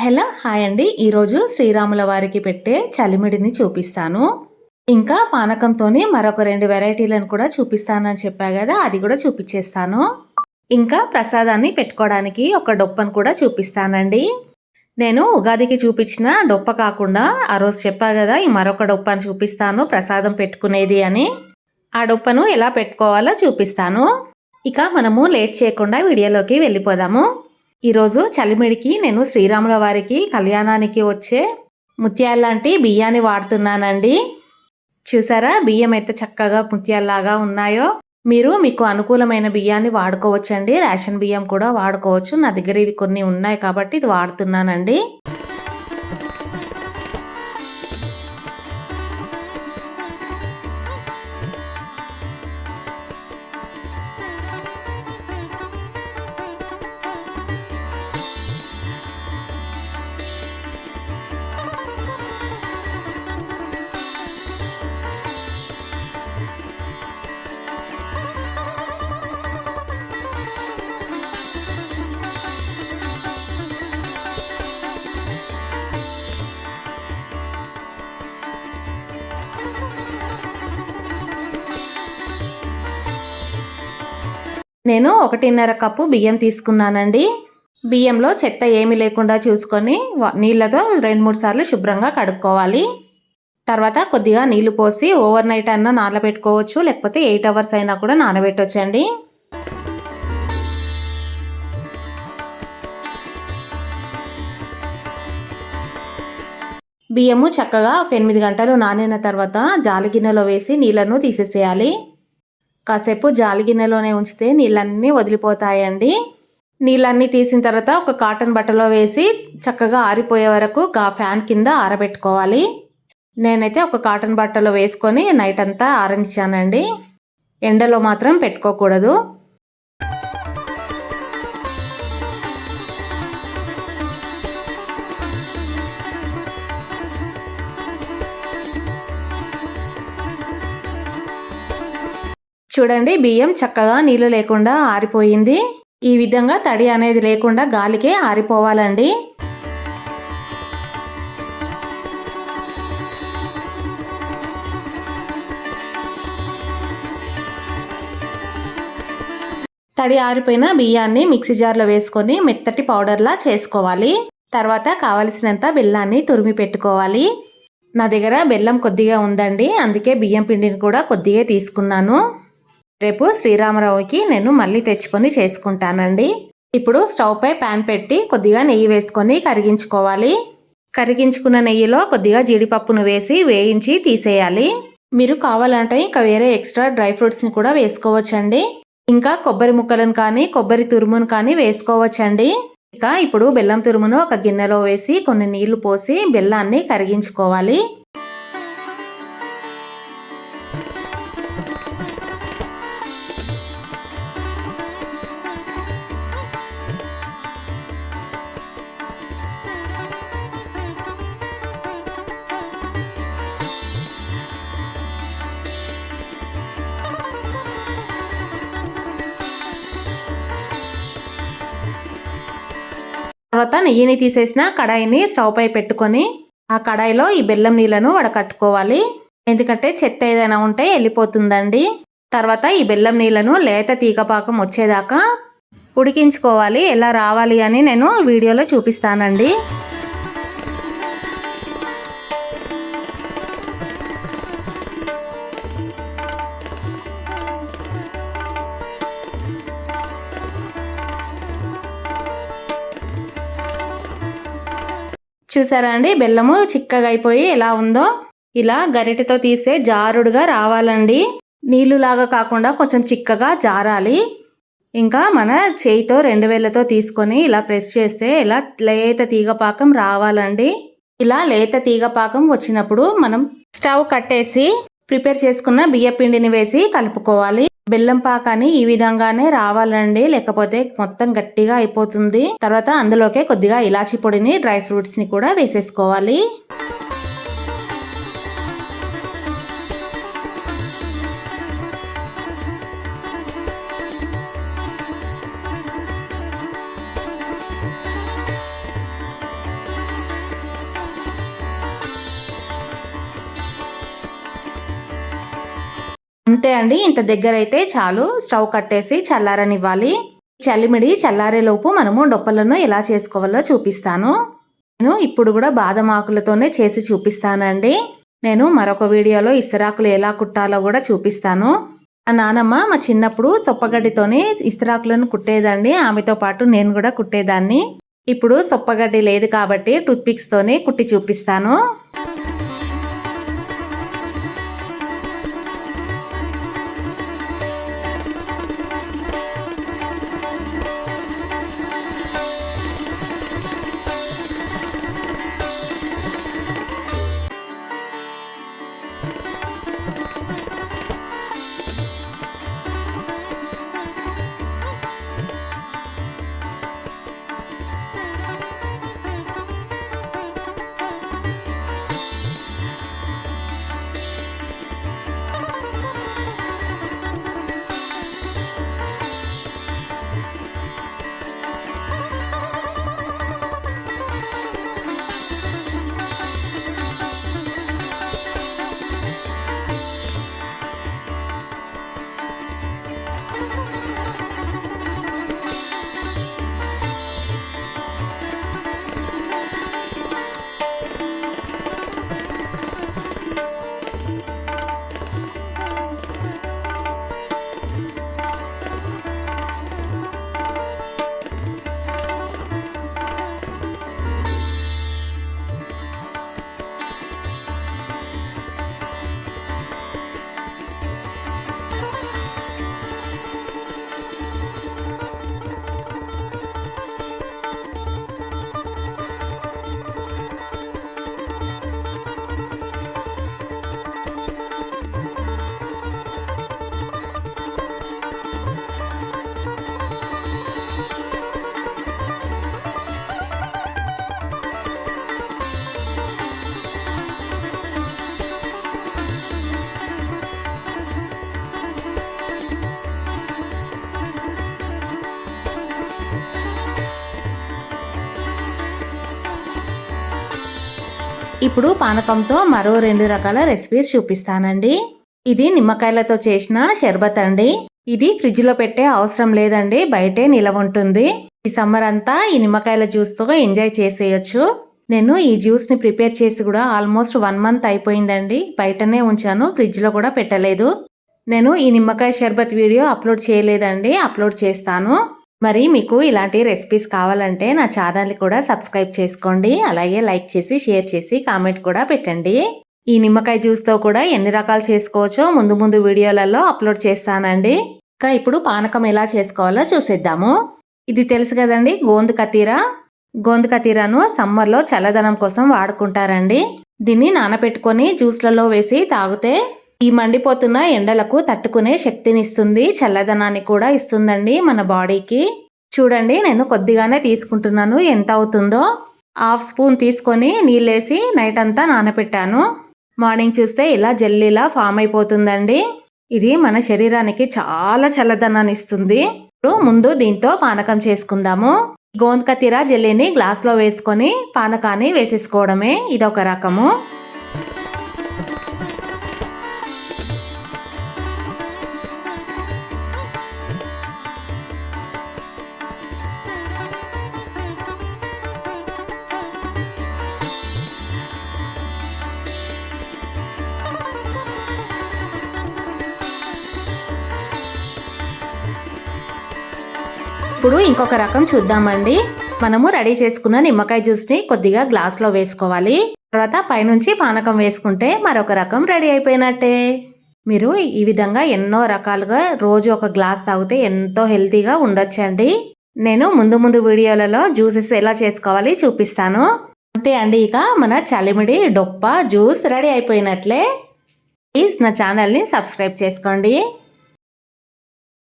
Hello hi అండి. ఈరోజు శ్రీరాముల వారికి పెట్టే చలిమిడిని చూపిస్తాను. ఇంకా పానకంతోని మరొక రెండు వెరైటీలను కూడా చూపిస్తానని చెప్పా కదా అది కూడా చూపించేస్తాను ఇంకా ప్రసాదాన్ని పెట్టుకోవడానికి ఒక డొప్పను కూడా చూపిస్తానండి. నేను ఉగాదికి చూపించిన డొప్ప కాకుండా ఆ రోజు చెప్పా కదా ఈ మరొక డొప్పని చూపిస్తాను ప్రసాదం పెట్టుకునేది అని. ఆ డొప్పను ఎలా పెట్టుకోవాలో చూపిస్తాను. ఇక మనము లేట్ చేయకుండా వీడియోలోకి వెళ్ళిపోదాము. ఈరోజు చలిమిడికి నేను శ్రీరాముల వారికి కళ్యాణానికి వచ్చే ముత్యాలాంటి బియ్యాన్ని వాడుతున్నానండి. చూసారా? బియ్యం అయితే చక్కగా ముత్యాల్లాగా ఉన్నాయో? మీరు మీకు అనుకూలమైన బియ్యాన్ని వాడుకోవచ్చండి. రేషన్ బియ్యం కూడా వాడుకోవచ్చు. నా దగ్గర ఇవి కొన్ని ఉన్నాయి కాబట్టి ఇది వాడుతున్నానండి. నేను ఒకటిన్నర కప్పు బియ్యం తీసుకున్నానండి. బియ్యంలో చెత్త ఏమీ లేకుండా చూసుకొని నీళ్ళతో రెండు మూడు సార్లు శుభ్రంగా కడుక్కోవాలి. తర్వాత కొద్దిగా నీళ్ళు పోసి ఓవర్ నైట్ అయినా నానబెట్టుకోవచ్చు లేకపోతే ఎయిట్ అవర్స్ అయినా కూడా నానబెట్టవచ్చండి బియ్యము చక్కగా ఒక ఎనిమిది గంటలు నానిన తర్వాత జాలి గిన్నెలో వేసి నీళ్ళను తీసేసేయాలి. కాసేపు జాలి గిన్నెలోనే ఉంచితే నీళ్ళన్నీ వదిలిపోతాయండి. నీళ్ళన్నీ తీసిన తర్వాత ఒక కాటన్ బట్టలో వేసి చక్కగా ఆరిపోయే వరకు ఫ్యాన్ కింద ఆరబెట్టుకోవాలి. నేనైతే ఒక కాటన్ బట్టలో వేసుకొని నైట్ అంతా ఆరించానండి ఎండలో మాత్రం పెట్టుకోకూడదు. చూడండి బియ్యం చక్కగా నీళ్ళు లేకుండా ఆరిపోయింది. ఈ విధంగా తడి అనేది లేకుండా గాలికే ఆరిపోవాలండి. తడి ఆరిపోయిన బియ్యాన్ని మిక్సీ జార్లో వేసుకొని మెత్తటి పౌడర్లా చేసుకోవాలి. తర్వాత కావలసినంత బెల్లాన్ని తురిమి పెట్టుకోవాలి. నా దగ్గర బెల్లం కొద్దిగా ఉందండి అందుకే బియ్యం పిండిని కూడా కొద్దిగా తీసుకున్నాను. రేపు శ్రీరామరావుకి నేను మళ్ళీ తెచ్చుకొని చేసుకుంటానండి. ఇప్పుడు స్టవ్ పై ప్యాన్ పెట్టి కొద్దిగా నెయ్యి వేసుకొని కరిగించుకోవాలి. కరిగించుకున్న నెయ్యిలో కొద్దిగా జీడిపప్పును వేసి వేయించి తీసేయాలి. మీరు కావాలంటే ఇంకా వేరే ఎక్స్ట్రా డ్రై ఫ్రూట్స్ని కూడా వేసుకోవచ్చండి. ఇంకా కొబ్బరి ముక్కలను కానీ కొబ్బరి తురుమును కానీ వేసుకోవచ్చండి. ఇక ఇప్పుడు బెల్లం తురుమును ఒక గిన్నెలో వేసి కొన్ని నీళ్ళు పోసి బెల్లాన్ని కరిగించుకోవాలి. తర్వాత నెయ్యిని తీసేసిన కడాయిని స్టవ్ పై పెట్టుకొని ఆ కడాయిలో ఈ బెల్లం నీళ్ళను వడకట్టుకోవాలి. ఎందుకంటే చెత్త ఏదైనా ఉంటే వెళ్ళిపోతుందండి. తర్వాత ఈ బెల్లం నీళ్ళను లేత తీగపాకం వచ్చేదాకా ఉడికించుకోవాలి. ఎలా రావాలి అని నేను వీడియోలో చూపిస్తానండి. చూసారా అండి? బెల్లము చిక్కగా అయిపోయి ఎలా ఉందో? ఇలా గరిటెతో తీస్తే జారుడుగా రావాలండి. నీళ్ళులాగా కాకుండా కొంచెం చిక్కగా జారాలి. ఇంకా మన చేయితో రెండు వేలతో తీసుకొని ఇలా ప్రెస్ చేస్తే ఇలా లేత తీగపాకం రావాలండి. ఇలా లేత తీగపాకం వచ్చినప్పుడు మనం స్టవ్ కట్టేసి ప్రిపేర్ చేసుకున్న బియ్య పిండిని వేసి కలుపుకోవాలి. బెల్లం పాకాన్ని ఈ విధంగానే రావాలండి. లేకపోతే మొత్తం గట్టిగా అయిపోతుంది. తర్వాత అందులోకే కొద్దిగా ఇలాచి పొడిని డ్రై ఫ్రూట్స్ని కూడా వేసేసుకోవాలి. అంతే అండి. ఇంత దగ్గర అయితే చాలు. స్టవ్ కట్టేసి చల్లారనివ్వాలి. చలిమిడి చల్లారేలోపు మనము డొప్పలను ఎలా చేసుకోవాలో చూపిస్తాను. నేను ఇప్పుడు కూడా బాదం ఆకులతోనే చేసి చూపిస్తానండి. నేను మరొక వీడియోలో ఇస్తరాకులు ఎలా కుట్టాలో కూడా చూపిస్తాను. మా నానమ్మ మా చిన్నప్పుడు సొప్పగడ్డితోనే ఇస్తరాకులను కుట్టేదండి. ఆమెతో పాటు నేను కూడా కుట్టేదాన్ని. ఇప్పుడు సొప్పగడ్డి లేదు కాబట్టి టూత్పిక్స్తోనే కుట్టి చూపిస్తాను. ఇప్పుడు పానకంతో మరో రెండు రకాల రెసిపీస్ చూపిస్తానండి. ఇది నిమ్మకాయలతో చేసిన షర్బత్ అండి. ఇది ఫ్రిడ్జ్లో పెట్టే అవసరం లేదండి బయటే నిలవ ఉంటుంది. ఈ సమ్మర్ అంతా ఈ నిమ్మకాయల జ్యూస్తో ఎంజాయ్ చేసేయచ్చు. నేను ఈ జ్యూస్ని ప్రిపేర్ చేసి కూడా ఆల్మోస్ట్ వన్ మంత్ అయిపోయిందండి బయటనే ఉంచాను ఫ్రిడ్జ్లో కూడా పెట్టలేదు. నేను ఈ నిమ్మకాయ షర్బత్ వీడియో అప్లోడ్ చేయలేదండి అప్లోడ్ చేస్తాను. మరి మీకు ఇలాంటి రెసిపీస్ కావాలంటే నా ఛానల్ని కూడా సబ్స్క్రైబ్ చేసుకోండి. అలాగే లైక్ చేసి షేర్ చేసి కామెంట్ కూడా పెట్టండి. ఈ నిమ్మకాయ జ్యూస్తో కూడా ఎన్ని రకాలు చేసుకోవచ్చో ముందు ముందు వీడియోలలో అప్లోడ్ చేస్తానండి. ఇంకా ఇప్పుడు పానకం ఎలా చేసుకోవాలో చూసేద్దాము. ఇది తెలుసు కదండి గోందు కతీర. గోందు కతీరాను సమ్మర్లో చల్లదనం కోసం వాడుకుంటారండి. దీన్ని నానబెట్టుకొని జ్యూస్లలో వేసి తాగితే ఈ మండిపోతున్న ఎండలకు తట్టుకునే శక్తినిస్తుంది చల్లదనాన్ని కూడా ఇస్తుందండి మన బాడీకి. చూడండి నేను కొద్దిగానే తీసుకుంటున్నాను. ఎంత అవుతుందో హాఫ్ స్పూన్ తీసుకొని నీళ్ళేసి నైట్ అంతా నానబెట్టాను మార్నింగ్ చూస్తే ఇలా జల్లీలా ఫామ్ అయిపోతుందండి. ఇది మన శరీరానికి చాలా చల్లదనాన్ని ఇస్తుంది. ఇప్పుడు ముందు దీంతో పానకం చేసుకుందాము. గోంద్కతీర జెల్లీని గ్లాస్లో వేసుకొని పానకాన్ని వేసేసుకోవడమే ఇదొక రకము. ఇప్పుడు ఇంకొక రకం చూద్దామండి. మనము రెడీ చేసుకున్న నిమ్మకాయ జ్యూస్ని కొద్దిగా గ్లాస్లో వేసుకోవాలి. తర్వాత పైనుంచి పానకం వేసుకుంటే మరొక రకం రెడీ అయిపోయినట్టే. మీరు ఈ విధంగా ఎన్నో రకాలుగా రోజు ఒక గ్లాస్ తాగితే ఎంతో హెల్తీగా ఉండొచ్చండి. నేను ముందు ముందు వీడియోలలో జ్యూసెస్ ఎలా చేసుకోవాలి చూపిస్తాను. అంతే అండి ఇక మన చలిమిడి డొప్ప జ్యూస్ రెడీ అయిపోయినట్లే. ప్లీజ్ నా ఛానల్ని సబ్స్క్రైబ్ చేసుకోండి.